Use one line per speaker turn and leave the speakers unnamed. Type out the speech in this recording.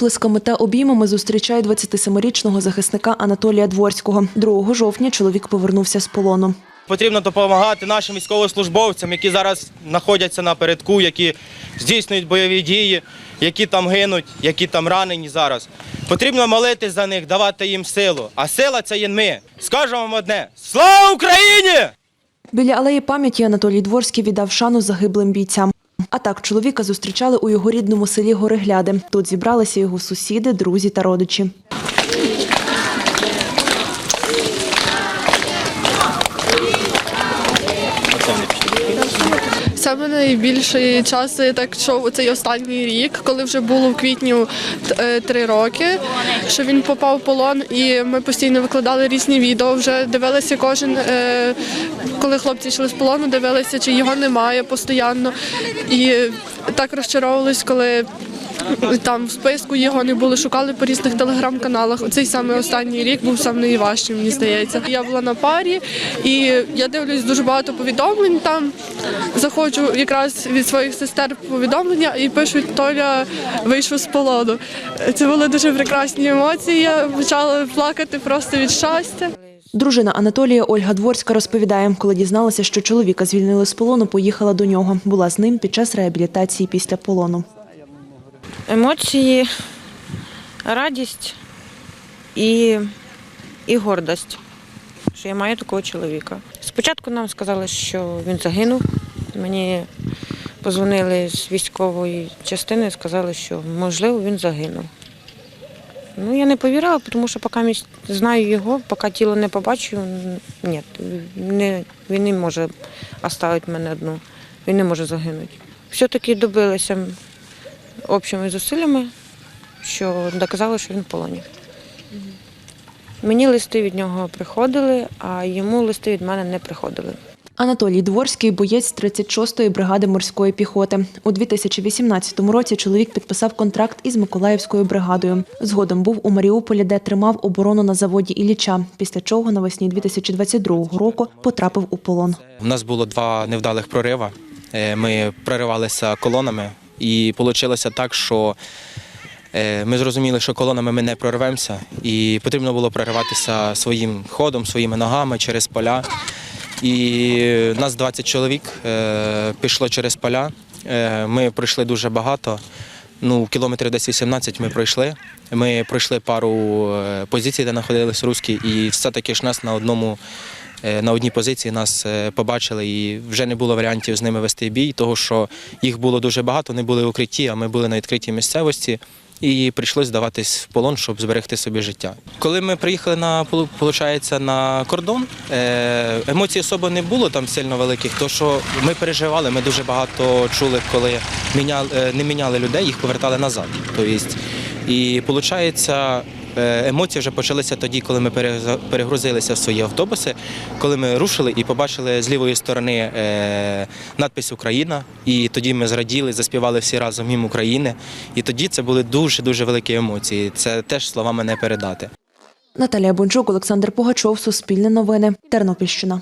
оплесками та обіймами зустрічає 27-річного захисника Анатолія Дворського. 2 жовтня чоловік повернувся з полону.
Потрібно допомагати нашим військовослужбовцям, які зараз знаходяться на передку, які здійснюють бойові дії, які там гинуть, які там ранені зараз. Потрібно молитись за них, давати їм силу. А сила це є ми. Скажемо вам одне: слава Україні!
Біля алеї пам'яті Анатолій Дворський віддав шану загиблим бійцям. А так чоловіка зустрічали у його рідному селі Горегляди. Тут зібралися його сусіди, друзі та родичі.
Саме найбільший час я так йшов цей останній рік, коли вже було в квітні е, три роки, що він попав в полон, і ми постійно викладали різні відео. Вже дивилися кожен, е, коли хлопці йшли з полону, дивилися, чи його немає постійно. І так розчаровувались, коли. Там в списку його не було, шукали по різних телеграм-каналах. Цей саме останній рік був саме найважчим, мені здається. Я була на парі і я дивлюсь дуже багато повідомлень там. Заходжу якраз від своїх сестер повідомлення і пишуть, Толя вийшов з полону. Це були дуже прекрасні емоції. Я почала плакати просто від щастя.
Дружина Анатолія Ольга Дворська розповідає, коли дізналася, що чоловіка звільнили з полону, поїхала до нього. Була з ним під час реабілітації після полону.
Емоції, радість і, і гордость, що я маю такого чоловіка. Спочатку нам сказали, що він загинув. Мені позвонили з військової частини і сказали, що можливо він загинув. Ну, я не повірила, тому що поки знаю його, поки тіло не побачу, ні, не, він не може оставити мене одну, він не може загинути. Все-таки добилися общими зусиллями, що доказали, що він в полоні. Мені листи від нього приходили, а йому листи від мене не приходили.
Анатолій Дворський – боєць 36-ї бригади морської піхоти. У 2018 році чоловік підписав контракт із Миколаївською бригадою. Згодом був у Маріуполі, де тримав оборону на заводі Ілліча, після чого навесні 2022 року потрапив у полон.
У нас було два невдалих прорива. Е, Ми проривалися колонами, і вийшло так, що е, ми зрозуміли, що колонами ми не прорвемося, і потрібно було прориватися своїм ходом, своїми ногами через поля. І нас 20 чоловік е, пішло через поля. Е, Ми пройшли дуже багато. Ну, кілометрів десь 18 ми пройшли. Ми пройшли пару позицій, де знаходились русські, і все-таки ж нас на одному на одній позиції нас е, побачили, і вже не було варіантів з ними вести бій, тому що їх було дуже багато, вони були укритті, а ми були на відкритій місцевості. І прийшлось здаватись в полон, щоб зберегти собі життя. Коли ми приїхали на полу- получається, на кордон, е, емоцій особо не було там сильно великих, то що ми переживали, ми дуже багато чули, коли міняли, е, не міняли людей, їх повертали назад. Тобто, і виходить, емоції вже почалися тоді, коли ми перегрузилися в свої автобуси, коли ми рушили і побачили з лівої сторони е, надпис Україна. І тоді ми зраділи, заспівали всі разом гімн України. І тоді це були дуже дуже великі емоції. Це теж словами не передати.
Наталія Бончук, Олександр Погачов, Суспільне новини, Тернопільщина.